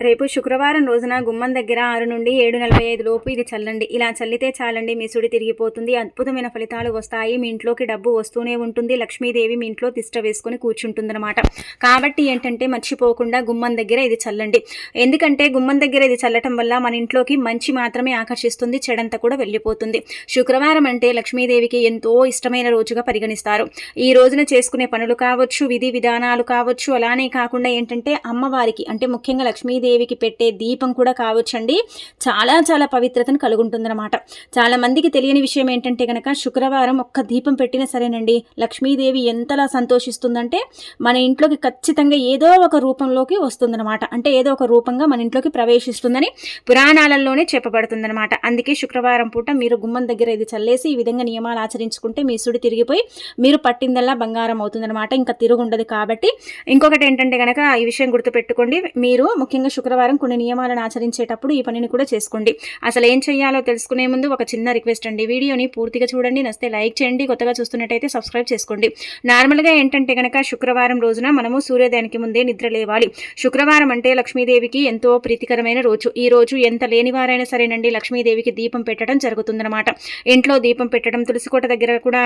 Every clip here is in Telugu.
రేపు శుక్రవారం రోజున గుమ్మం దగ్గర ఆరు నుండి ఏడు నలభై ఐదు లోపు ఇది చల్లండి. ఇలా చల్లితే చాలండి మీ సుడి తిరిగిపోతుంది అద్భుతమైన ఫలితాలు వస్తాయి మీ ఇంట్లోకి డబ్బు వస్తూనే ఉంటుంది లక్ష్మీదేవి మీ ఇంట్లో తిష్ట వేసుకుని కూర్చుంటుందన్నమాట. కాబట్టి ఏంటంటే మర్చిపోకుండా గుమ్మం దగ్గర ఇది చల్లండి. ఎందుకంటే గుమ్మం దగ్గర ఇది చల్లటం వల్ల మన ఇంట్లోకి మంచి మాత్రమే ఆకర్షిస్తుంది చెడంతా కూడా వెళ్ళిపోతుంది. శుక్రవారం అంటే లక్ష్మీదేవికి ఎంతో ఇష్టమైన రోజుగా పరిగణిస్తారు. ఈ రోజున చేసుకునే పనులు కావచ్చు విధి విధానాలు కావచ్చు అలానే కాకుండా ఏంటంటే అమ్మవారికి అంటే ముఖ్యంగా లక్ష్మీ లక్ష్మీదేవికి పెట్టే దీపం కూడా కావచ్చండి. చాలా చాలా పవిత్రతను కలుగుంటుందన్నమాట. చాలా మందికి తెలియని విషయం ఏంటంటే కనుక శుక్రవారం ఒక్క దీపం పెట్టినా సరేనండి. లక్ష్మీదేవి ఎంతలా సంతోషిస్తుందంటే మన ఇంట్లోకి ఖచ్చితంగా ఏదో ఒక రూపంలోకి వస్తుందన్నమాట. అంటే ఏదో ఒక రూపంగా మన ఇంట్లోకి ప్రవేశిస్తుందని పురాణాలలోనే చెప్పబడుతుందన్నమాట. అందుకే శుక్రవారం పూట మీరు గుమ్మం దగ్గర ఇది చల్లేసి ఈ విధంగా నియమాలు ఆచరించుకుంటే మీ సుడి తిరిగిపోయి మీరు పట్టిందల్లా బంగారం అవుతుందన్నమాట. ఇంకా తిరుగుండదు కాబట్టి ఇంకొకటి ఏంటంటే కనుక ఈ విషయం గుర్తుపెట్టుకోండి. మీరు ముఖ్యంగా శుక్రవారం కొన్ని నియమాలను ఆచరించేటప్పుడు ఈ పనిని కూడా చేసుకోండి. అసలు ఏం చేయాలో తెలుసుకునే ముందు ఒక చిన్న రిక్వెస్ట్ అండి. వీడియోని పూర్తిగా చూడండి నస్తే లైక్ చేయండి కొత్తగా చూస్తున్నట్టయితే సబ్స్క్రైబ్ చేసుకోండి. నార్మల్గా ఏంటంటే కనుక శుక్రవారం రోజున మనము సూర్యోదయానికి ముందే నిద్ర లేవాలి. శుక్రవారం అంటే లక్ష్మీదేవికి ఎంతో ప్రీతికరమైన రోజు. ఈ రోజు ఎంత లేనివారైనా సరేనండి లక్ష్మీదేవికి దీపం పెట్టడం జరుగుతుందన్నమాట. ఇంట్లో దీపం పెట్టడం తులసికోట దగ్గర కూడా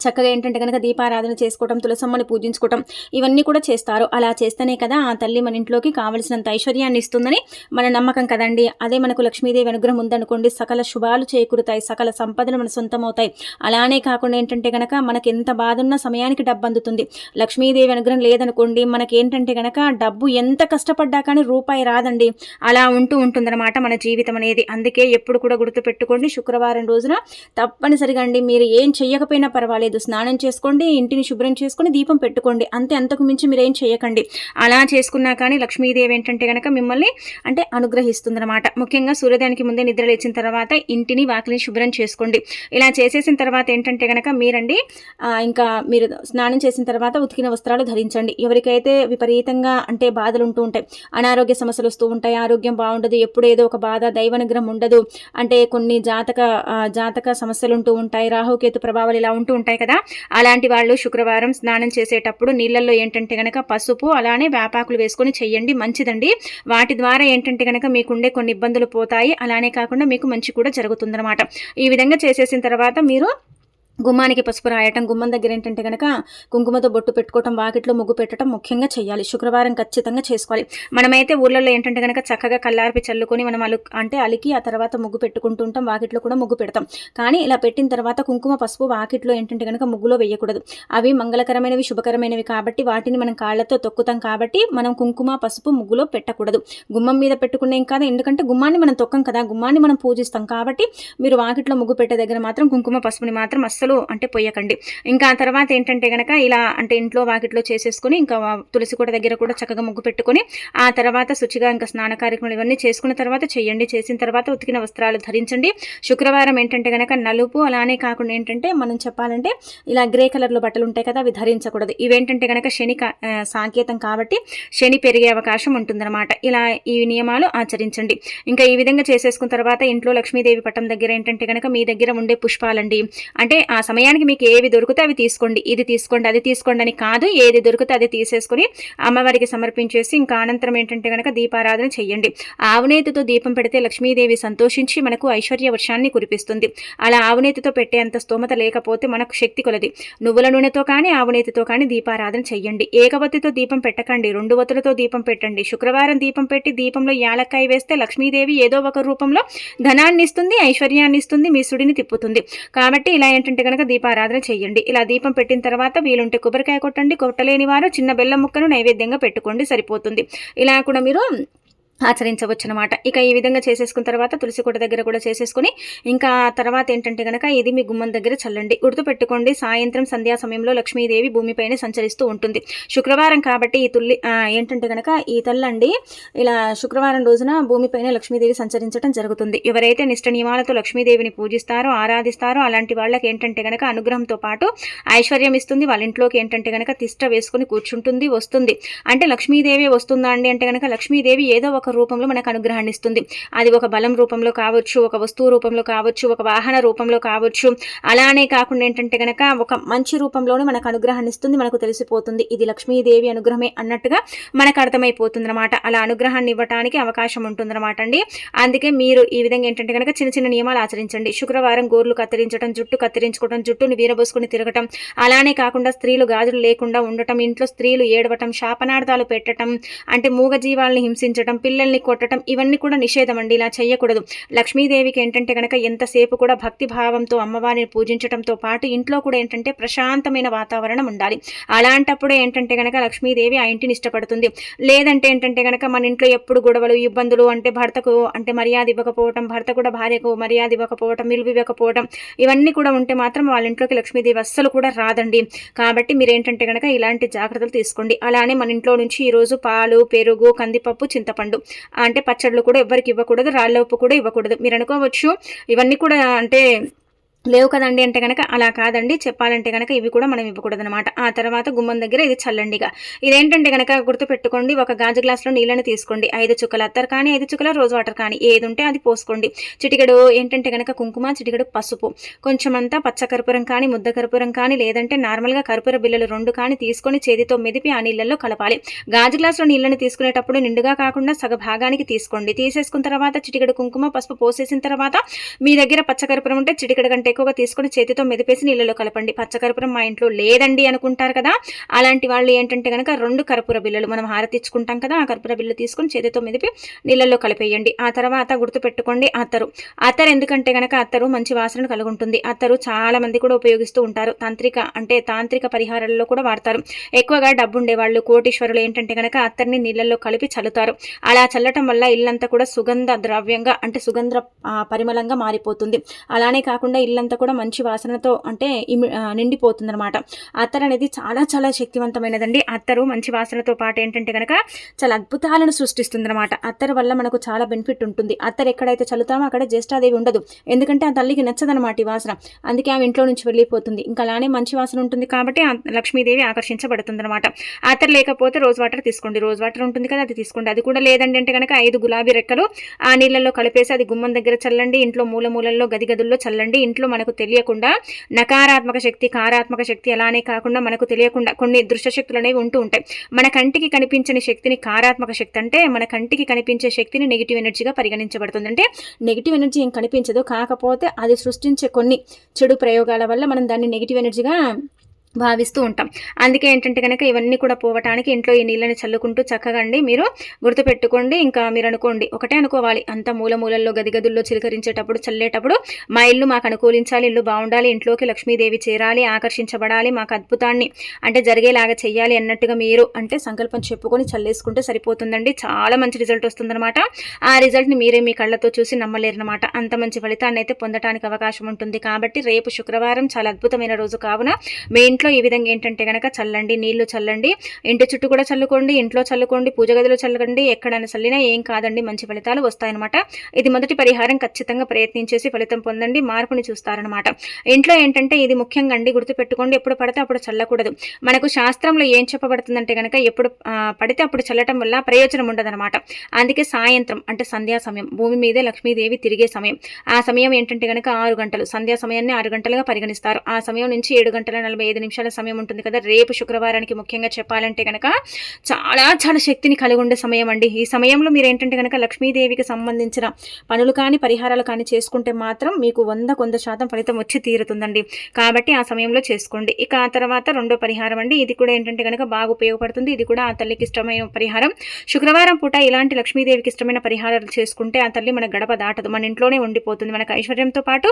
చక్కగా ఏంటంటే కనుక దీపారాధన చేసుకోవటం తులసమ్మని పూజించుకోవటం ఇవన్నీ కూడా చేస్తారు. అలా చేస్తేనే కదా ఆ తల్లి మన ఇంట్లోకి కావలసినంత ఐశ్వర్యాన్ని ఇస్తుందని మన నమ్మకం కదండి. అదే మనకు లక్ష్మీదేవి అనుగ్రహం ఉందనుకోండి సకల శుభాలు చేకూరుతాయి సకల సంపదలు మన సొంతం అవుతాయి అలానే కాకుండా ఏంటంటే కనుక మనకి ఎంత బాధ ఉన్న సమయానికి డబ్బు అందుతుంది లక్ష్మీదేవి అనుగ్రహం లేదనుకోండి మనకి ఏంటంటే కనుక డబ్బు ఎంత కష్టపడ్డా కానీ రూపాయి రాదండి. అలా ఉంటూ ఉంటుందన్నమాట మన జీవితం అనేది. అందుకే ఎప్పుడు కూడా గుర్తుపెట్టుకోండి శుక్రవారం రోజున తప్పనిసరిగా అండి. మీరు ఏం చెయ్యకపోయినా పర్వాలేదు. పర్వాలేదు. స్నానం చేసుకోండి ఇంటిని శుభ్రం చేసుకొని దీపం పెట్టుకోండి. అంతే అంతకు మించి మీరేం చేయకండి. అలా చేసుకున్నా కానీ లక్ష్మీదేవి ఏంటంటే కనుక మిమ్మల్ని అంటే అనుగ్రహిస్తుందన్నమాట. ముఖ్యంగా సూర్యోదయానికి ముందే నిద్ర లేచిన తర్వాత ఇంటిని వాకిలిని శుభ్రం చేసుకోండి. ఇలా చేసేసిన తర్వాత ఏంటంటే కనుక మీరండి ఇంకా మీరు స్నానం చేసిన తర్వాత ఉతికిన వస్త్రాలు ధరించండి. ఎవరికైతే విపరీతంగా అంటే బాధలు ఉంటూ ఉంటాయి అనారోగ్య సమస్యలు వస్తూ ఉంటాయి ఆరోగ్యం బాగుండదు ఎప్పుడు ఏదో ఒక బాధ దైవనుగ్రహం ఉండదు అంటే కొన్ని జాతక జాతక సమస్యలు ఉంటూ ఉంటాయి రాహుకేతు ప్రభావాలు ఇలా ఉంటూ ఉంటాయి. ఉంటాయి కదా. అలాంటి వాళ్ళు శుక్రవారం స్నానం చేసేటప్పుడు నీళ్ళల్లో ఏంటంటే కనుక పసుపు అలానే వేపాకులు వేసుకొని చెయ్యండి మంచిదండి. వాటి ద్వారా ఏంటంటే కనుక మీకుండే కొన్ని ఇబ్బందులు పోతాయి. అలానే కాకుండా మీకు మంచి కూడా జరుగుతుందన్నమాట. ఈ విధంగా చేసేసిన తర్వాత మీరు గుమ్మానికి పసుపు రాయటం గుమ్మం దగ్గర ఏంటంటే కనుక కుంకుమతో బొట్టు పెట్టుకోవటం వాకిట్లో ముగ్గు పెట్టడం ముఖ్యంగా చేయాలి శుక్రవారం ఖచ్చితంగా చేసుకోవాలి. మనమైతే ఊళ్ళల్లో ఏంటంటే కనుక చక్కగా కల్లార్పి చల్లుకొని మనం అలు అంటే అలికి ఆ తర్వాత ముగ్గు పెట్టుకుంటూ ఉంటాం వాకిట్లో కూడా ముగ్గు పెడతాం. కానీ ఇలా పెట్టిన తర్వాత కుంకుమ పసుపు వాకిట్లో ఏంటంటే కనుక ముగ్గులో వేయకూడదు. అవి మంగళకరమైనవి శుభకరమైనవి కాబట్టి వాటిని మనం కాళ్ళతో తొక్కుతాం కాబట్టి మనం కుంకుమ పసుపు ముగ్గులో పెట్టకూడదు. గుమ్మం మీద పెట్టుకునేం కాదు ఎందుకంటే గుమ్మాన్ని మనం తొక్కం కదా గుమ్మాన్ని మనం పూజిస్తాం కాబట్టి మీరు వాకిట్లో ముగ్గు పెట్టే దగ్గర మాత్రం కుంకుమ పసుపుని మాత్రం అస్సలు అసలు అంటే పొయ్యకండి. ఇంకా ఆ తర్వాత ఏంటంటే కనుక ఇలా అంటే ఇంట్లో వాకిట్లో చేసేసుకుని ఇంకా తులసి కూడా దగ్గర కూడా చక్కగా ముగ్గు పెట్టుకొని ఆ తర్వాత శుచిగా ఇంకా స్నాన కార్యక్రమాలు ఇవన్నీ చేసుకున్న తర్వాత చేయండి. చేసిన తర్వాత ఉతికిన వస్త్రాలు ధరించండి. శుక్రవారం ఏంటంటే కనుక నలుపు అలానే కాకుండా ఏంటంటే మనం చెప్పాలంటే ఇలా గ్రే కలర్లో బట్టలు ఉంటాయి కదా అవి ధరించకూడదు. ఇవేంటంటే కనుక శని సాంకేతం కాబట్టి శని పెరిగే అవకాశం ఉంటుందన్నమాట. ఇలా ఈ నియమాలు ఆచరించండి. ఇంకా ఈ విధంగా చేసేసుకున్న తర్వాత ఇంట్లో లక్ష్మీదేవి పట్టం దగ్గర ఏంటంటే కనుక మీ దగ్గర ఉండే పుష్పాలండి. అంటే ఆ ఆ సమయానికి మీకు ఏవి దొరికితే అవి తీసుకోండి. ఇది తీసుకోండి అది తీసుకోండి అని కాదు ఏది దొరికితే అది తీసేసుకుని అమ్మవారికి సమర్పించేసి ఇంకా అనంతరం ఏంటంటే కనుక దీపారాధన చెయ్యండి. ఆవునేతితో దీపం పెడితే లక్ష్మీదేవి సంతోషించి మనకు ఐశ్వర్య వర్షాన్ని కురిపిస్తుంది. అలా ఆవునేతితో పెట్టేంత స్తోమత లేకపోతే మనకు శక్తి కొలది. నువ్వుల నూనెతో కానీ ఆవునేతితో కానీ దీపారాధన చెయ్యండి. ఏకవత్తితో దీపం పెట్టకండి రెండు వత్తులతో దీపం పెట్టండి. శుక్రవారం దీపం పెట్టి దీపంలో యాలక్కాయ వేస్తే లక్ష్మీదేవి ఏదో ఒక రూపంలో ధనాన్ని ఇస్తుంది ఐశ్వర్యాన్ని ఇస్తుంది మీ సుడిని తిప్పుతుంది. కాబట్టి ఇలా ఏంటంటే కనుక దీపారాధన చేయండి. ఇలా దీపం పెట్టిన తర్వాత వీలుంటే కొబ్బరికాయ కొట్టండి. కొట్టలేని వారు చిన్న బెల్లం ముక్కను నైవేద్యంగా పెట్టుకోండి. సరిపోతుంది. ఇలా కూడా మీరు ఆచరించవచ్చు అనమాట ఇక ఈ విధంగా చేసేసుకున్న తర్వాత తులసి కోట దగ్గర కూడా చేసేసుకుని ఇంకా తర్వాత ఏంటంటే కనుక ఇది మీ గుమ్మం దగ్గర చల్లండి. గుర్తుపెట్టుకోండి సాయంత్రం సంధ్యా సమయంలో లక్ష్మీదేవి భూమిపైన సంచరిస్తూ ఉంటుంది. శుక్రవారం కాబట్టి ఈ తుల్లి ఏంటంటే కనుక ఈ తల్లండి ఇలా శుక్రవారం రోజున భూమిపైన లక్ష్మీదేవి సంచరించడం జరుగుతుంది. ఎవరైతే నిష్ట నియమాలతో లక్ష్మీదేవిని పూజిస్తారో ఆరాధిస్తారో అలాంటి వాళ్ళకి ఏంటంటే కనుక అనుగ్రహంతో పాటు ఐశ్వర్యం ఇస్తుంది. వాళ్ళ ఇంట్లోకి ఏంటంటే కనుక తిష్ట వేసుకుని కూర్చుంటుంది వస్తుంది. అంటే లక్ష్మీదేవి వస్తుందా అండి అంటే కనుక లక్ష్మీదేవి ఏదో ఒక ఒక రూపంలో మనకు అనుగ్రహాన్ని ఇస్తుంది. అది ఒక బలం రూపంలో కావచ్చు ఒక వస్తువు రూపంలో కావచ్చు ఒక వాహన రూపంలో కావచ్చు. అలానే కాకుండా ఏంటంటే కనుక ఒక మంచి రూపంలోనే మనకు అనుగ్రహాన్ని ఇస్తుంది మనకు తెలిసిపోతుంది. ఇది లక్ష్మీదేవి అనుగ్రహమే అన్నట్టుగా మనకు అర్థమైపోతుంది అనమాట అలా అనుగ్రహాన్ని ఇవ్వడానికి అవకాశం ఉంటుందన్నమాట అండి. అందుకే మీరు ఈ విధంగా ఏంటంటే కనుక చిన్న చిన్న నియమాలు ఆచరించండి. శుక్రవారం గోర్లు కత్తిరించడం జుట్టు కత్తిరించుకోవడం జుట్టుని వీరబోసుకుని తిరగటం. అలానే కాకుండా స్త్రీలు గాజులు లేకుండా ఉండటం ఇంట్లో స్త్రీలు ఏడవటం శాపనార్థాలు పెట్టడం అంటే మూగ హింసించడం హింసించడం పిల్లల్ని కొట్టడం ఇవన్నీ కూడా నిషేధం అండి. ఇలా చేయకూడదు లక్ష్మీదేవికి ఏంటంటే కనుక ఎంతసేపు కూడా భక్తి భావంతో అమ్మవారిని పూజించడంతో పాటు ఇంట్లో కూడా ఏంటంటే ప్రశాంతమైన వాతావరణం ఉండాలి. అలాంటప్పుడే ఏంటంటే కనుక లక్ష్మీదేవి ఆ ఇంటిని ఇష్టపడుతుంది. లేదంటే ఏంటంటే కనుక మన ఇంట్లో ఎప్పుడు గొడవలు ఇబ్బందులు అంటే భర్తకు అంటే మర్యాద ఇవ్వకపోవటం భర్త కూడా భార్యకు మర్యాద ఇవ్వకపోవటం విలువ ఇవ్వకపోవటం ఇవన్నీ కూడా ఉంటే మాత్రం వాళ్ళ ఇంట్లోకి లక్ష్మీదేవి అస్సలు కూడా రాదండి. కాబట్టి మీరు ఏంటంటే కనుక ఇలాంటి జాగ్రత్తలు తీసుకోండి. అలానే మన ఇంట్లో నుంచి ఈరోజు పాలు పెరుగు కందిపప్పు చింతపండు అంటే పచ్చళ్ళు కూడా ఎవరికి ఇవ్వకూడదు రాళ్ళ ఉప్పు కూడా ఇవ్వకూడదు. మీరు అనుకోవచ్చు ఇవన్నీ కూడా అంటే లేవు కదండి అంటే కనుక అలా కాదండి. చెప్పాలంటే కనుక ఇవి కూడా మనం ఇవ్వకూడదనమాట ఆ తర్వాత గుమ్మం దగ్గర ఇది చల్లండిగా. ఇదేంటంటే కనుక గుర్తుపెట్టుకోండి ఒక గాజు గ్లాసులో నీళ్ళని తీసుకోండి. ఐదు చుక్కల అత్తర్ కానీ ఐదు చుక్కల రోజ్ వాటర్ కానీ ఏది ఉంటే అది పోసుకోండి. చిటికెడు ఏంటంటే కనుక కుంకుమ చిటికెడు పసుపు. కొంచెం అంతా పచ్చ కర్పూరం కానీ ముద్ద కర్పూరం కానీ లేదంటే నార్మల్గా కర్పూర బిల్లలు రెండు కానీ తీసుకొని చేతితో మెదిపి ఆ నీళ్ళల్లో కలపాలి. గాజు గ్లాసులో నీళ్ళని తీసుకునేటప్పుడు నిండుగా కాకుండా సగ భాగానికి తీసుకోండి. తీసేసుకున్న తర్వాత చిటికెడు కుంకుమ పసుపు పోసేసిన తర్వాత మీ దగ్గర పచ్చ కర్పూరం ఉంటే చిటికెడు కంటే ఎక్కువగా తీసుకొని చేతితో మెదిపేసి నీళ్ళలో కలపండి. పచ్చకర్పూరం మా ఇంట్లో లేదండి అనుకుంటారు కదా? అలాంటి వాళ్ళు ఏంటంటే కనుక రెండు కర్పూర బిల్లలు మనం హారతిచ్చుకుంటాం కదా ఆ కర్పూర బిల్లు తీసుకొని చేతితో మెదిపి నీళ్ళల్లో కలిపేయండి. ఆ తర్వాత గుర్తు పెట్టుకోండి అత్తరు. అత్తరు ఎందుకంటే కనుక అత్తరు మంచి వాసన కలుగుంటుంది. అత్తరు చాలా మంది కూడా ఉపయోగిస్తూ ఉంటారు. తాంత్రిక అంటే తాంత్రిక పరిహారాల్లో కూడా వాడతారు. ఎక్కువగా డబ్బు ఉండేవాళ్ళు కోటీశ్వరులు ఏంటంటే కనుక అత్తర్ని నీళ్ళల్లో కలిపి చల్లుతారు. అలా చల్లటం వల్ల ఇల్లంతా కూడా సుగంధ ద్రవ్యంగా అంటే సుగంధ పరిమళంగా మారిపోతుంది. అలానే కాకుండా ఇల్లంతా ఇల్లంతా కూడా మంచి వాసనతో అంటే నిండిపోతుంది అనమాట అత్తర్ అనేది చాలా చాలా శక్తివంతమైనదండి. అత్తరు మంచి వాసనతో పాటు ఏంటంటే కనుక చాలా అద్భుతాలను సృష్టిస్తుంది అనమాట అత్తర్ వల్ల మనకు చాలా బెనిఫిట్ ఉంటుంది. అత్తర్ ఎక్కడైతే చల్లుతామో అక్కడ జ్యేష్ఠాదేవి ఉండదు. ఎందుకంటే ఆ తల్లికి నచ్చదనమాట ఈ వాసన. అందుకే ఆమె ఇంట్లో నుంచి వెళ్ళిపోతుంది. ఇంకా అలానే మంచి వాసన ఉంటుంది కాబట్టి లక్ష్మీదేవి ఆకర్షించబడుతుంది అనమాట అత్తర్ లేకపోతే రోజ్ వాటర్ తీసుకోండి. రోజ్ వాటర్ ఉంటుంది కదా అది తీసుకోండి. అది కూడా లేదండి అంటే కనుక ఐదు గులాబీ రెక్కలు ఆ నీళ్ళల్లో కలిపేసి అది గుమ్మం దగ్గర చల్లండి. ఇంట్లో మూల మూలల్లో గది గదుల్లో చల్లండి. ఇంట్లో మనకు తెలియకుండా నకారాత్మక శక్తి కారాత్మక శక్తి అలానే కాకుండా మనకు తెలియకుండా కొన్ని దృశ్యశక్తులు అనేవి ఉంటూ ఉంటాయి. మన కంటికి కనిపించని శక్తిని కారాత్మక శక్తి అంటే మన కంటికి కనిపించే శక్తిని నెగిటివ్ ఎనర్జీగా పరిగణించబడుతుంది. అంటే నెగిటివ్ ఎనర్జీ ఏం కనిపించదు. కాకపోతే అది సృష్టించే కొన్ని చెడు ప్రయోగాల వల్ల మనం దాన్ని నెగిటివ్ ఎనర్జీగా భావిస్తూ ఉంటాం. అందుకే ఏంటంటే కనుక ఇవన్నీ కూడా పోవటానికి ఇంట్లో ఈ నీళ్ళని చల్లుకుంటూ చక్కగా అండి మీరు గుర్తుపెట్టుకోండి. ఇంకా మీరు అనుకోండి ఒకటే అనుకోవాలి. అంత మూల మూలల్లో గదిగదుల్లో చిలకరించేటప్పుడు చల్లేటప్పుడు మా ఇల్లు మాకు అనుకూలించాలి ఇల్లు బాగుండాలి ఇంట్లోకి లక్ష్మీదేవి చేరాలి ఆకర్షించబడాలి మాకు అద్భుతాన్ని అంటే జరిగేలాగా చేయాలి అన్నట్టుగా మీరు అంటే సంకల్పం చెప్పుకొని చల్లేసుకుంటే సరిపోతుందండి. చాలా మంచి రిజల్ట్ వస్తుందన్నమాట. ఆ రిజల్ట్ని మీరే మీ కళ్ళతో చూసి నమ్మలేరనమాట అంత మంచి ఫలితాన్ని అయితే పొందడానికి అవకాశం ఉంటుంది. కాబట్టి రేపు శుక్రవారం చాలా అద్భుతమైన రోజు కావున మీ ఇంట్లో ఇంట్లో ఈ విధంగా ఏంటంటే కనుక చల్లండి నీళ్ళు చల్లండి ఇంటి చుట్టూ కూడా చల్లుకోండి ఇంట్లో చల్లుకోండి పూజ గదిలో చల్లకండి ఎక్కడైనా చల్లినా ఏం కాదండి మంచి ఫలితాలు వస్తాయన్నమాట. ఇది మొదటి పరిహారం ఖచ్చితంగా ప్రయత్నించేసి ఫలితం పొందండి మార్పుని చూస్తారనమాట ఇంట్లో ఏంటంటే ఇది ముఖ్యంగా అండి గుర్తుపెట్టుకోండి ఎప్పుడు పడితే అప్పుడు చల్లకూడదు. మనకు శాస్త్రంలో ఏం చెప్పబడుతుందంటే కనుక ఎప్పుడు పడితే అప్పుడు చల్లటం వల్ల ప్రయోజనం ఉండదనమాట అందుకే సాయంత్రం అంటే సంధ్యా సమయం భూమి మీదే లక్ష్మీదేవి తిరిగే సమయం. ఆ సమయం ఏంటంటే కనుక ఆరు గంటలు సంధ్యా సమయాన్ని ఆరు గంటలుగా పరిగణిస్తారు. ఆ సమయం నుంచి ఏడు గంటల నలభై ఐదు నిమిషాల సమయం ఉంటుంది కదా. రేపు శుక్రవారానికి ముఖ్యంగా చెప్పాలంటే కనుక చాలా చాలా శక్తిని కలిగి ఉండే సమయం అండి. ఈ సమయంలో మీరు ఏంటంటే కనుక లక్ష్మీదేవికి సంబంధించిన పనులు కానీ పరిహారాలు కానీ చేసుకుంటే మాత్రం మీకు వంద కొంత శాతం ఫలితం వచ్చి తీరుతుందండి. కాబట్టి ఆ సమయంలో చేసుకోండి. ఇక ఆ తర్వాత రెండో పరిహారం అండి. ఇది కూడా ఏంటంటే కనుక బాగా ఉపయోగపడుతుంది. ఇది కూడా ఆ తల్లికి ఇష్టమైన పరిహారం. శుక్రవారం పూట ఇలాంటి లక్ష్మీదేవికి ఇష్టమైన పరిహారాలు చేసుకుంటే ఆ తల్లి మన గడప దాటదు. మన ఇంట్లోనే ఉండిపోతుంది. మనకు ఐశ్వర్యంతో పాటు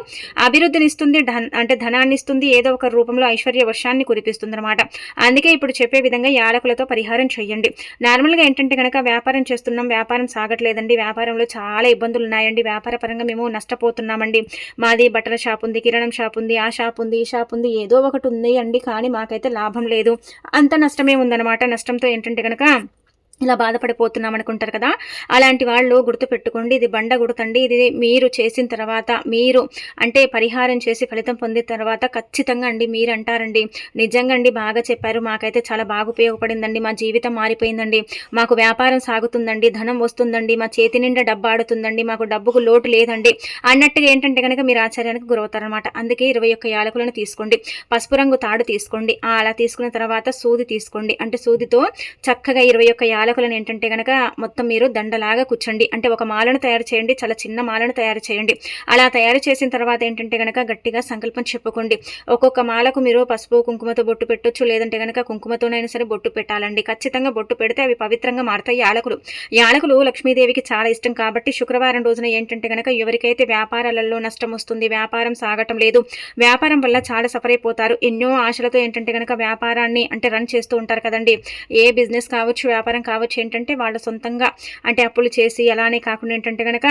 అభివృద్ధిని ఇస్తుంది అంటే ధనాన్ని ఇస్తుంది ఏదో ఒక రూపంలో ఐశ్వర్య వర్షాన్ని నష్టాన్ని కురిపిస్తుందన్నమాట. అందుకే ఇప్పుడు చెప్పే విధంగా యాలకులతో పరిహారం చేయండి నార్మల్గా ఏంటంటే కనుక వ్యాపారం చేస్తున్నాం వ్యాపారం సాగట్లేదండి వ్యాపారంలో చాలా ఇబ్బందులు ఉన్నాయండి వ్యాపార పరంగా మేము నష్టపోతున్నామండి. మాది బట్టల షాప్ ఉంది కిరణం షాప్ ఉంది ఆ షాప్ ఉంది ఈ షాప్ ఉంది ఏదో ఒకటి ఉంది అండి కానీ మాకైతే లాభం లేదు. అంత నష్టమే ఉందన్నమాట. నష్టంతో ఏంటంటే కనుక ఇలా బాధపడిపోతున్నాం అనుకుంటారు కదా? అలాంటి వాళ్ళు గుర్తుపెట్టుకోండి ఇది బండ గుర్తండి ఇది మీరు చేసిన తర్వాత మీరు అంటే పరిహారం చేసి ఫలితం పొందిన తర్వాత ఖచ్చితంగా అండి మీరు అంటారండి నిజంగా అండి బాగా చెప్పారు. మాకైతే చాలా బాగా ఉపయోగపడిందండి. మా జీవితం మారిపోయిందండి. మాకు వ్యాపారం సాగుతుందండి. ధనం వస్తుందండి. మా చేతి నిండా డబ్బు ఆడుతుందండి. మాకు డబ్బుకు లోటు లేదండి. అన్నట్టుగా ఏంటంటే కనుక మీరు ఆశ్చర్యానికి గురవుతారనమాట అందుకే ఇరవై ఒక్క యాలకులను తీసుకోండి. పసుపు రంగు తాడు తీసుకోండి. అలా తీసుకున్న తర్వాత సూది తీసుకోండి. అంటే సూదితో చక్కగా ఇరవై ఒక్క పాలకులను ఏంటంటే కనుక మొత్తం మీరు దండలాగా కూర్చోండి. అంటే ఒక మాలను తయారు చేయండి చాలా చిన్న మాలను తయారు చేయండి. అలా తయారు చేసిన తర్వాత ఏంటంటే కనుక గట్టిగా సంకల్పం చెప్పుకోండి. ఒక్కొక్క మాలకు మీరు పసుపు కుంకుమతో బొట్టు పెట్టొచ్చు. లేదంటే కనుక కుంకుమతోనైనా సరే బొట్టు పెట్టాలండి. ఖచ్చితంగా బొట్టు పెడితే అవి పవిత్రంగా మారుతాయి యాలకులు. యాలకులు లక్ష్మీదేవికి చాలా ఇష్టం కాబట్టి శుక్రవారం రోజున ఏంటంటే కనుక ఎవరికైతే వ్యాపారాలలో నష్టం వస్తుంది వ్యాపారం సాగటం లేదు వ్యాపారం వల్ల చాలా సఫర్ అయిపోతారు. ఎన్నో ఆశలతో ఏంటంటే కనుక వ్యాపారాన్ని అంటే రన్ చేస్తూ ఉంటారు కదండి. ఏ బిజినెస్ కావచ్చు వ్యాపారం కావచ్చు ఏంటంటే వాళ్ళ సొంతంగా అంటే అప్పులు చేసి అలానే కాకుండా ఏంటంటే కనుక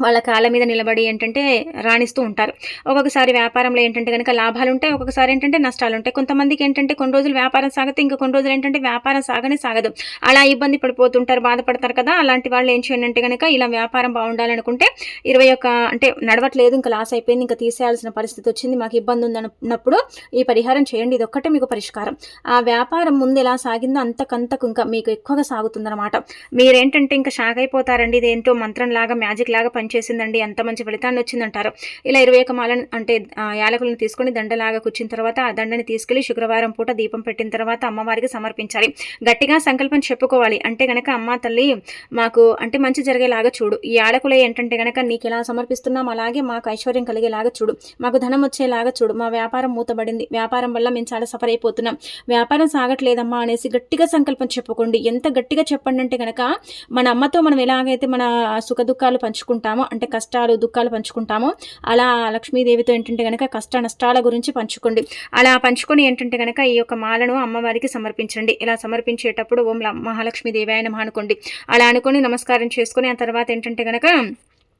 వాళ్ళ కాళ్ళ మీద నిలబడి ఏంటంటే రాణిస్తూ ఉంటారు. ఒక్కొక్కసారి వ్యాపారంలో ఏంటంటే కనుక లాభాలు ఉంటాయి ఒక్కొక్కసారి ఏంటంటే నష్టాలు ఉంటాయి కొంతమందికి ఏంటంటే కొన్ని రోజులు వ్యాపారం సాగితే ఇంకా కొన్ని రోజులు ఏంటంటే వ్యాపారం సాగనే సాగదు. అలా ఇబ్బంది పడిపోతుంటారు బాధపడతారు కదా. అలాంటి వాళ్ళు ఏం చేయండి కనుక ఇలా వ్యాపారం బాగుండాలనుకుంటే ఇరవై ఒక అంటే నడవట్లేదు ఇంకా లాస్ అయిపోయింది ఇంకా తీసేయాల్సిన పరిస్థితి వచ్చింది మాకు ఇబ్బంది ఉందన్నప్పుడు ఈ పరిహారం చేయండి ఇది ఒక్కటే మీకు పరిష్కారం. ఆ వ్యాపారం ముందు ఎలా సాగిందో అంతకంతకు ఇంకా మీకు ఎక్కువగా సాగుతుందన్నమాట. మీరేంటంటే ఇంకా షాక్ అయిపోతారండి ఇదేంటో మంత్రం లాగా మ్యాజిక్ లాగా పనిచేసిందండి ఎంత మంచి ఫలితాన్ని వచ్చిందంటారు. ఇలా ఇరవై ఒక మాలను అంటే యాలకులను తీసుకొని దండలాగా కూర్చిన తర్వాత ఆ దండని తీసుకెళ్ళి శుక్రవారం పూట దీపం పెట్టిన తర్వాత అమ్మవారికి సమర్పించాలి. గట్టిగా సంకల్పం చెప్పుకోవాలి. అంటే గనక అమ్మ తల్లి మాకు అంటే మంచి జరిగేలాగా చూడు. ఈ యాలకులు ఏంటంటే గనక నీకు ఎలా సమర్పిస్తున్నాం అలాగే మాకు ఐశ్వర్యం కలిగేలాగా చూడు. మాకు ధనం వచ్చేలాగా చూడు. మా వ్యాపారం మూతబడింది. వ్యాపారం వల్ల మేము చాలా సఫర్ అయిపోతున్నాం. వ్యాపారం సాగట్లేదమ్మా అనేసి గట్టిగా సంకల్పం చెప్పుకోండి. ఎంత గట్టిగా చెప్పండి అంటే గనక మన అమ్మతో మనం ఎలాగైతే మన సుఖ దుఃఖాలు పంచుకుంటాం పంచుకుంటామో అంటే కష్టాలు దుఃఖాలు పంచుకుంటామో. అలా లక్ష్మీదేవితో ఏంటంటే కనుక కష్ట నష్టాల గురించి పంచుకోండి. అలా పంచుకొని ఏంటంటే కనుక ఈ యొక్క మాలను అమ్మవారికి సమర్పించండి. ఇలా సమర్పించేటప్పుడు ఓం మహాలక్ష్మీదేవి ఆయన అనుకోండి. అలా అనుకొని నమస్కారం చేసుకొని ఆ తర్వాత ఏంటంటే కనుక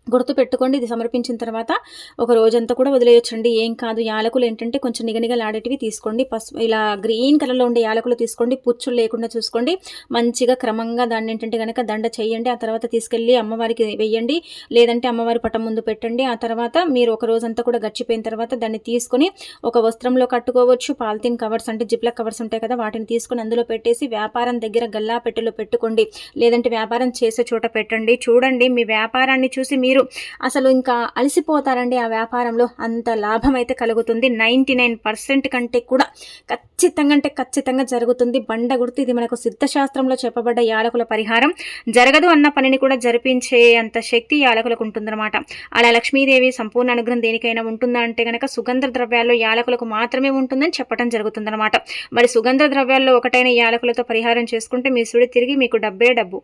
గుర్తు పెట్టుకోండి ఇది సమర్పించిన తర్వాత ఒక రోజంతా కూడా వదిలేయొచ్చండి. ఏం కాదు యాలకులు ఏంటంటే కొంచెం నిగనిగలాడేటివి తీసుకోండి. పసుపు ఇలా గ్రీన్ కలర్లో ఉండే యాలకులు తీసుకోండి. పుచ్చులు లేకుండా చూసుకోండి. మంచిగా క్రమంగా దాన్ని ఏంటంటే కనుక దండ చేయండి. ఆ తర్వాత తీసుకెళ్ళి అమ్మవారికి వెయ్యండి. లేదంటే అమ్మవారి పటం ముందు పెట్టండి. ఆ తర్వాత మీరు ఒక రోజంతా కూడా గడిచిపోయిన తర్వాత దాన్ని తీసుకొని ఒక వస్త్రంలో కట్టుకోవచ్చు. పాలిథిన్ కవర్స్ అంటే జిప్ల కవర్స్ ఉంటాయి కదా వాటిని తీసుకొని అందులో పెట్టేసి వ్యాపారం దగ్గర గల్లా పెట్టెలో పెట్టుకోండి. లేదంటే వ్యాపారం చేసే చోట పెట్టండి. చూడండి మీ వ్యాపారాన్ని చూసి మీరు మీరు. అసలు ఇంకా అలసిపోతారండి ఆ వ్యాపారంలో. అంత లాభం అయితే కలుగుతుంది. నైంటీ నైన్ పర్సెంట్ కంటే కూడా ఖచ్చితంగా అంటే ఖచ్చితంగా జరుగుతుంది. బండ గుర్తు ఇది మనకు సిద్ధశాస్త్రంలో చెప్పబడ్డ యాలకుల పరిహారం. జరగదు అన్న పనిని కూడా జరిపించే అంత శక్తి యాలకులకు ఉంటుందన్నమాట. అలా లక్ష్మీదేవి సంపూర్ణ అనుగ్రహం దేనికైనా ఉంటుందా అంటే కనుక సుగంధ ద్రవ్యాల్లో యాలకులకు మాత్రమే ఉంటుందని చెప్పడం జరుగుతుందన్నమాట. మరి సుగంధ ద్రవ్యాల్లో ఒకటైన యాలకులతో పరిహారం చేసుకుంటే మీ సుడి తిరిగి మీకు డబ్బే డబ్బు.